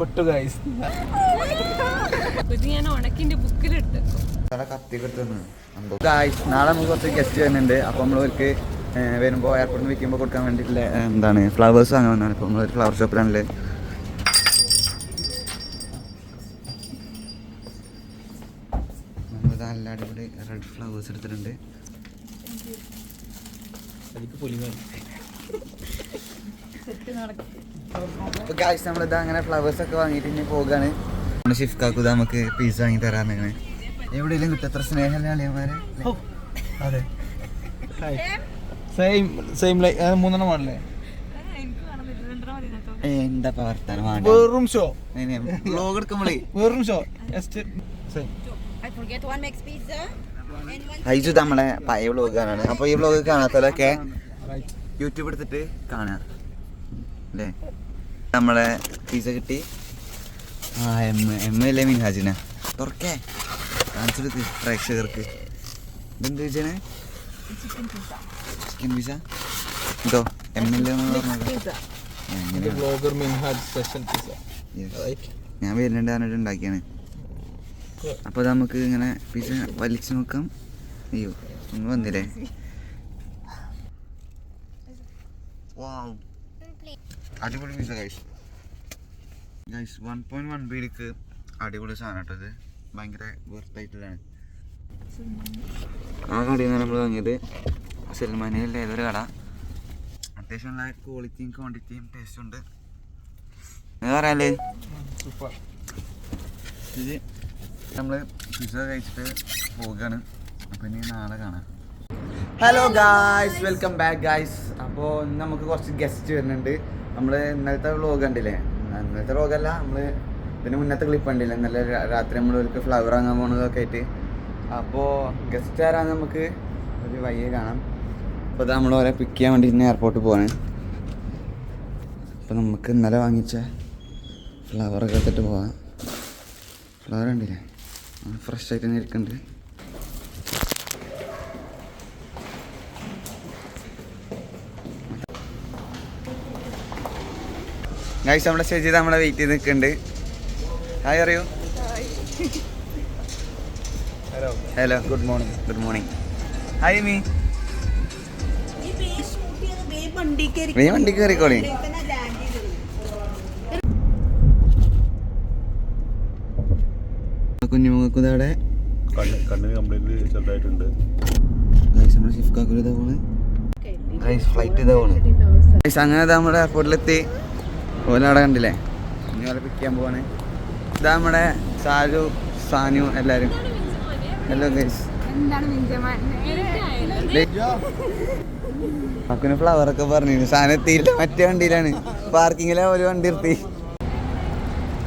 പെട്ടു ഗൈസ് ഇത് ഞാൻ ഉണക്കിന്റെ ബുക്കിലെടുത്തേക്കും ഗൈസ് നാളെ നമുക്ക് കുറച്ച് ഗസ്റ്റ് വരുന്നുണ്ട്. അപ്പോൾ നമ്മളവർക്ക് വരുമ്പോൾ എയർപോർട്ടിൽ വിൽക്കുമ്പോൾ കൊടുക്കാൻ വേണ്ടിയിട്ടുള്ള എന്താണ് ഫ്ലവേഴ്സ് വാങ്ങാൻ വന്നാണ്. അപ്പോൾ നമ്മളൊരു ഫ്ലവർ ഷോപ്പിലാണല്ലേ നമ്മൾ നല്ല അടിപൊളി റെഡ് ഫ്ലവേഴ്സ് എടുത്തിട്ടുണ്ട്. അതിക്ക് പുലിമേ അപ്പോൾ ഗായ്സ് നമ്മളിത് അങ്ങനെ ഫ്ലവേഴ്സ് ഒക്കെ വാങ്ങിയിട്ട് ഇനി പോവുകയാണ് നമ്മുടെ ഷിഫ്കാക്കു നമുക്ക് പീസ് വാങ്ങി തരാൻ അങ്ങനെ എവിടെയെങ്കിലും കിട്ടും. എത്ര സ്നേഹമല്ലേ അളിയന്മാരെ? അതെ. സെയിം സെയിം ലൈക്ക് മൂന്നെണ്ണം ആണല്ലേ എന്താ വർത്താനം? വെറും ഷോ വ്ലോഗ് എടുക്കുമ്പോളേ വെറും show just same I forget one makes pizza and one ഹൈജു നമ്മളെ പഴയ വ്ലോഗ് കാണാണ് അപ്പോൾ ഈ വ്ലോഗ് കാണാത്തവരൊക്കെ യൂട്യൂബ് എടുത്തിട്ട് കാണാം അല്ലേ നമ്മളെ പിസ കിട്ടി. ആ എം എം അല്ലേ മിൻഹാജിന? തുറക്കേ. കാണിച്ചെടുക്ക് പ്രേക്ഷകർക്ക്. ഇതെന്ത് ചോദിച്ചാണ് ചിക്കൻ പിസ ഇതോ എം എൽ എ ഞാൻ വരുന്നുണ്ട് പറഞ്ഞിട്ട് ഉണ്ടാക്കിയാണ്. അപ്പോൾ നമുക്ക് ഇങ്ങനെ പിസ വലിച്ചു നോക്കാം. അയ്യോ ഒന്ന് വന്നില്ലേ? വാവ് അടിപൊളി pizza guys guys one point one ബിക്ക് അടിപൊളി സാധനം കേട്ടോ ഇത്. വെർത്ത് വെർത്തായിട്ടുള്ളതാണ് ആ കടയിൽ നിന്ന് നമ്മൾ വാങ്ങിയത്. സൽമാനിയല്ല ഏതൊരു കട. അത്യാവശ്യം നല്ല ക്വാളിറ്റിയും ക്വാണ്ടിറ്റിയും ടേസ്റ്റും ഉണ്ട്. എന്താ പറയാല്ലേ സൂപ്പർ ഇത് നമ്മൾ പിസ കഴിച്ചിട്ട് പോവുകയാണ്. അപ്പൊ ഇനി നാളെ കാണാം. Hello guys welcome back guys അപ്പോൾ ഇന്ന് നമുക്ക് കുറച്ച് ഗസ്റ്റ് വരുന്നുണ്ട്. നമ്മൾ ഇന്നലത്തെ വ്ലോഗ് കണ്ടില്ലേ? ഇന്നലത്തെ വ്ലോഗല്ല നമ്മൾ ഇതിന് മുന്നത്തെ ക്ലിപ്പ് കണ്ടില്ലേ? ഇന്നലെ രാത്രി നമ്മൾ ഒരു ഫ്ലവർ വാങ്ങാൻ പോണതൊക്കെ ആയിട്ട്. അപ്പോൾ ഗസ്റ്റ് ആരാന്ന് നമുക്ക് ഒരു വയ്യെ കാണാം. അപ്പോൾ ഇത് നമ്മൾ ഓരോ പിക്ക് ചെയ്യാൻ വേണ്ടി ഇന്ന് എയർപോർട്ടിൽ പോവാണ്. അപ്പോൾ നമുക്ക് ഇന്നലെ വാങ്ങിച്ച ഫ്ലവറൊക്കെ എടുത്തിട്ട് പോവാം. ഫ്ലവർ കണ്ടില്ലേ? ഫ്രഷ് ആയിട്ട് തന്നെ ഇരിക്കുന്നുണ്ട് ഗൈസ് നമ്മുടെ സ്റ്റേജ് ചെയ്ത് നമ്മളെ വെയിറ്റ് ചെയ്ത് നിൽക്കുന്നുണ്ട്. ഹായ് അറിയോ hello hello good morning good morning hi me നീ വണ്ടി കയറിക്കോളി ഇങ്ങനെ land ചെയ്തത്. കുഞ്ഞുമുഖക്കും ഇതവിടെ കണ്ണ് കണ്ണിന് കംപ്ലൈന്റ് ചെറുതായിട്ടുണ്ട്. ഗൈസ് നമ്മുടെ ഷിഫ്റ്റ് കാക്കൂർ ഇതാ പോണ്. ഗൈസ് ഫ്ലൈറ്റ് ഇതാ പോണ്. ഗൈസ് അങ്ങനെ നമ്മുടെ എയർപോർട്ടിലെത്തി ഓലവിടെ കണ്ടില്ലേ? ഇനി ഓലെ പിക്ക് ചെയ്യാൻ പോവാണ്. ഇതാ നമ്മുടെ സാലു സാനു എല്ലാരും. ഹലോ ഗൈസ് അക്കുന് ഫ്ലവർ ഒക്കെ പറഞ്ഞു സാധനം എത്തിയില്ല. മറ്റേ വണ്ടിയിലാണ്. പാർക്കിങ്ങിലെ ഒരു വണ്ടി നിർത്തി.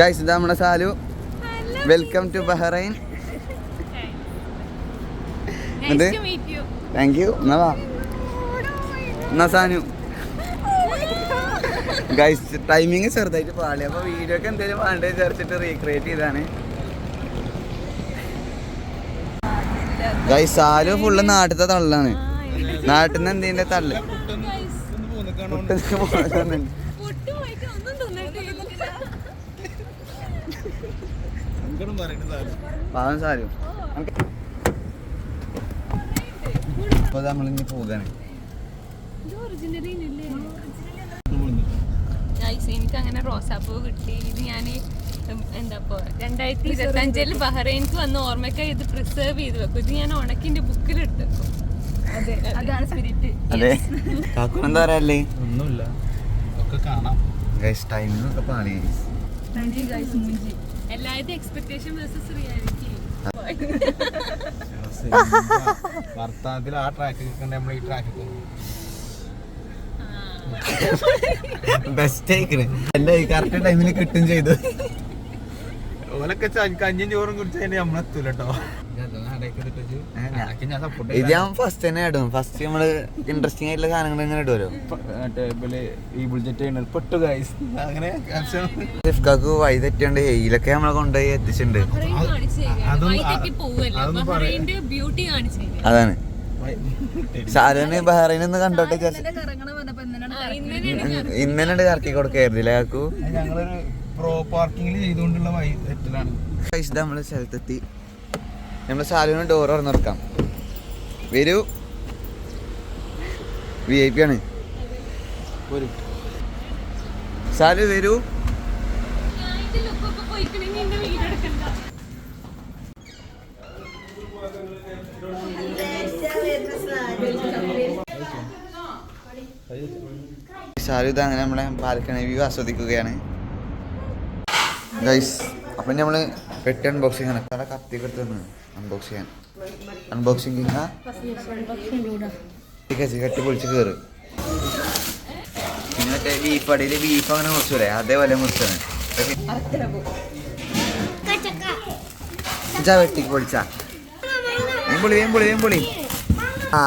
ഗൈസ് ഇതാ നമ്മുടെ Salu. Welcome to Bahrain thank you എന്നാ വാ. എന്നാ സാനു? ഗൈസ് ടൈമിങ് ചെറുതായിട്ട് പാളി. അപ്പോൾ വീഡിയോ ഒക്കെ എന്തെങ്കിലും വേണ്ടത് വിചാരിച്ചിട്ട് റീക്രിയേറ്റ് ചെയ്താണ് ഗൈസ് ആലു ഫുള്ള് നാട്ടിലത്തെ തള്ളാണ്. നാട്ടിൽ നിന്ന് എന്തിന്റെ തള്ള്? പുട്ട് പോകുന്നുണ്ട്. സങ്കടം പറയുന്നത് പാവം പോകാണ് എനിക്ക് അങ്ങനെ റോസാപ്പൂ കിട്ടി. ഇത് ഞാൻ എന്താ ഇപ്പൊ രണ്ടായിരത്തി ഇരുപത്തി അഞ്ചിൽ ബഹ്റൈൻക്ക് വന്ന ഓർമ്മയ്ക്കായി ഇത് പ്രിസേർവ് ചെയ്ത് വെക്കും. ഇത് ഞാൻ ഉണക്കിന്റെ ബുക്കിലെടുത്തേക്കും അതെ അതാണ് സ്പിരിറ്റ് അതെ. കാക്കു എന്താ പറയല്ലേ ഒന്നുമില്ല. ഒക്കെ കാണാം. ഗൈസ് ടൈം ഒക്കെ പാളി. എല്ലാവരുടെ എക്സ്പെക്ടേഷൻ വേഴ്സസ് റിയാലിറ്റി വർത്താനത്തിൽ ആ ട്രാക്കിൽ നമ്മൾ ഈ ട്രാക്കിൽ ബെസ്റ്റ് ആയിക്കണ് അല്ല കറക്റ്റ് ടൈമിൽ കിട്ടും ചെയ്തു. ഓലൊക്കെ കഞ്ഞിയും ചോറും കുടിച്ച് കഴിഞ്ഞാൽ നമ്മളെത്തൂല കേട്ടോ ഇത് ഞാൻ ഫസ്റ്റ് തന്നെ ഇടും. ഫസ്റ്റ് നമ്മൾ ഇൻട്രസ്റ്റിംഗ് ആയിട്ടുള്ള സാധനങ്ങൾ ഇങ്ങനെ ഇടുമല്ലോ ഈ പെട്ടു ഗൈസ് അങ്ങനെ. ഷിഫ്കാക്ക് വഴി തെറ്റിയോണ്ട് ഹെയിലൊക്കെ നമ്മളെ കൊണ്ടുപോയി എത്തിച്ചിട്ടുണ്ട്. അതാണ്. സാധാരണ ബഹ്റൈനിൽ നിന്ന് കണ്ടോട്ടെ ഇന്നലെ കറക്കി കൊടുക്കായിരുന്നില്ലേ അത് ഞങ്ങളൊരു പ്രോ പാർക്കിംഗിൽ ചെയ്തുകൊണ്ടുള്ള നമ്മൾ സ്ഥലത്തെത്തി. നമ്മൾ സാലുവിന് ഡോർ തുറന്നിറക്കാം വരൂ. വി ഐ പി ആണ്. ഒരു സാലു വരൂ. ഞാൻ ഇതിന്റെ ഇത് അങ്ങനെ നമ്മളെ ബാൽക്കണി വ്യൂ ആസ്വദിക്കുകയാണ്. ഗൈസ് അപ്പം നമ്മൾ പെട്ടി അൺബോക്സിംഗ് ആണ്. അവിടെ കത്തി എടുത്ത് അൺബോക്സ് ചെയ്യാൻ. അൺബോക്സിംഗ് കട്ടി പൊളിച്ച് കയറ് പിന്നെ മറ്റേ ബീഫ് അടിയിൽ ബീഫ് അങ്ങനെ മുറിച്ചൂലേ അതേപോലെ മുറിച്ചാണ്. വെട്ടിക്ക് പൊളിച്ച. പൊളി വേമ്പുളി പൊളി. ആ.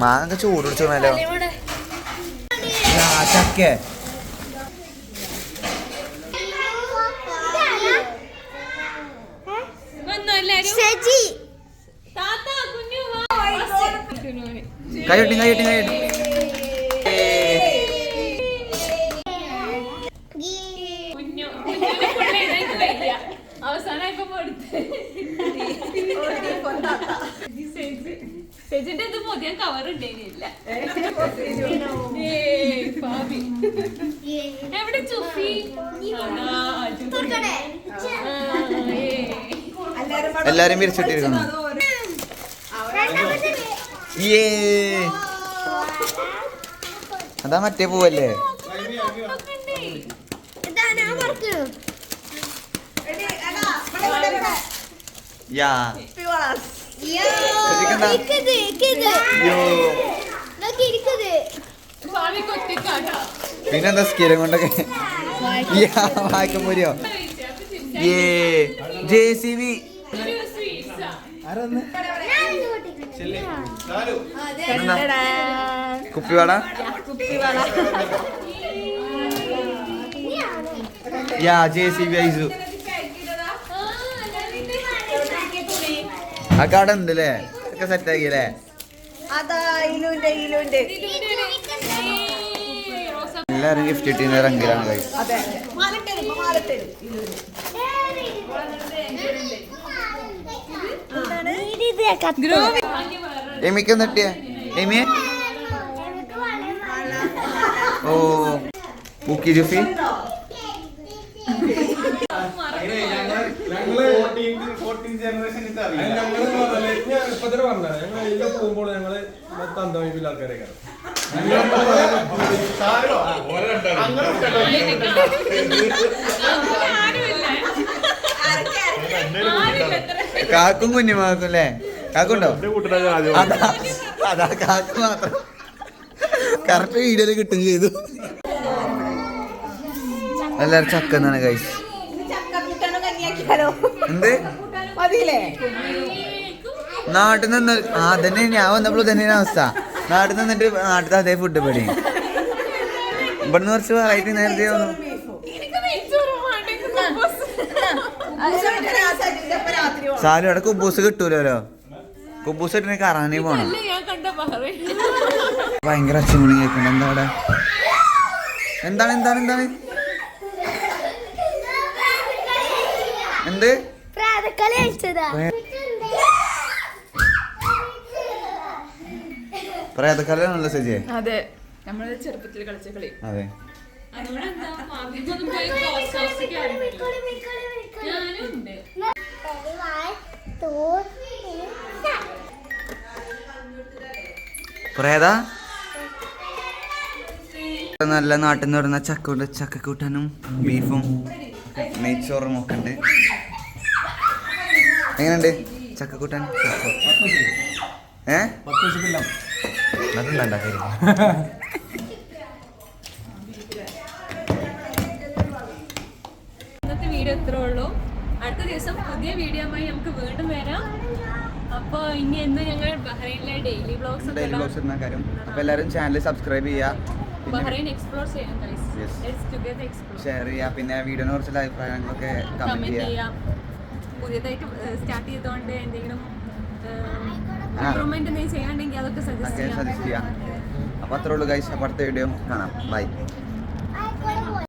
മാങ്ങ ചൂട് പിടിച്ചോണല്ലോ കൈ വന്നോ എല്ലാരും? ഷെജി താത്ത കുഞ്ഞു വാ. കവർ എവിടെ ചുഫി. എല്ലാരും വിരിച്ചിട്ടിരിക്കുന്നു. ഏ അതാ മറ്റേ പൂവല്ലേ? യാ. പിന്നെന്താ സ്കിലും കൊണ്ടൊക്കെ? യാ വായിക്കാൻ പോരിയോ ഏ ജെ സി ബി. കുപ്പിവാട യാ ജെ സി ബി ഐസു. ആ അല്ലേ ഒക്കെ സെറ്റ് ഉണ്ട് ഒക്കെ സെറ്റ് ആക്കിയല്ലേ എല്ലാരും ഗിഫ്റ്റ് കിട്ടിയ റംഗിലാണ് എമിക്ക് എന്നിട്ടിയ എമിയെ ഓ. പൂക്കി ജുഫി? പറഞ്ഞത് ഞങ്ങൾ പോകുമ്പോൾ ഞങ്ങൾ മൊത്തം ആൾക്കാരെ കാക്കും കുഞ്ഞുമാക്കും അല്ലേ? കാക്കുണ്ടോ? അതാ കാക്കു മാത്രം. കറക്റ്റ് വീഡിയോയിൽ കിട്ടും ചെയ്തു. എല്ലാരും ചക്ക എന്നാണ് നാട്ടിൽ നിന്ന് ആ തന്നെ ഞാൻ വന്നപ്പോൾ തന്നെ അവസ്ഥ. നാട്ടിൽ നിന്നിട്ട് നാട്ടിൽ അതേ ഫുഡ് പടി ഇവിടുന്ന് കുറച്ച് വെറൈറ്റി നേരത്തെ സാലും ഇവിടെ കുബൂസ് കിട്ടൂലോ കുബൂസ് ഇട്ടിന് കറാനി പോണം. ഭയങ്കര അച്ഛനും കേൾക്കുന്നുണ്ട് എന്താ അവിടെ? എന്താണ് എന്താണ് എന്താണ്? എന്ത്? പ്രാതക്കളി അയച്ചതാ പ്രേതക്കാലാണല്ലോ സജിയെ. അതെ നമ്മൾ ചെറുപ്പത്തിൽ കളിച്ച കളി. അതെ. പ്രേത നല്ല നാട്ടിൽ നിന്ന് വരുന്ന ചക്ക ചക്ക കൂട്ടാനും ബീഫും നെയ്ച്ചോറും ഒക്കെ ഉണ്ട്. എങ്ങനെയുണ്ട്? ചക്കക്കൂട്ടാൻ? ഏ? ദിവസത്തില്ല അതുണ്ടാക്കി ഇന്നത്തെ വീഡിയോ ഇത്രേ ഉള്ളൂ. അടുത്ത ദിവസം പുതിയ വീഡിയോയുമായി നമുക്ക് വീണ്ടും വരാം. അപ്പോൾ ഇനി എന്ന് ഞങ്ങൾ ബഹ്റൈനിലെ ഡെയിലി ബ്ലോഗ്സ് ഡെയിലി ബ്ലോഗ്സ് ഇടുന്ന കാര്യം. അപ്പോൾ എല്ലാവരും ചാനൽ സബ്സ്ക്രൈബ് ചെയ്യുക ബഹ്റൈൻ എക്സ്പ്ലോർ ചെയ്യാം. ഷെയർ ചെയ്യുക പിന്നെ വീഡിയോനെ കുറിച്ചുള്ള അഭിപ്രായങ്ങളൊക്കെ കമന്റ് ചെയ്യുക ചെയ്യാം. പുതിയതായിട്ട് സ്റ്റാർട്ട് ചെയ്തോണ്ട് എന്തെങ്കിലും അപ്പൊ ഇമ്പ്രൂവ്മെന്റ് എന്തെങ്കിലും ചെയ്യാണ്ടെങ്കിൽ അതൊക്കെ സജസ്റ്റ് ചെയ്യാം. ചെയ്യാം. അത്രേ ഉള്ളൂ ഗൈസ് അടുത്ത വീഡിയോ കാണാം. ബൈ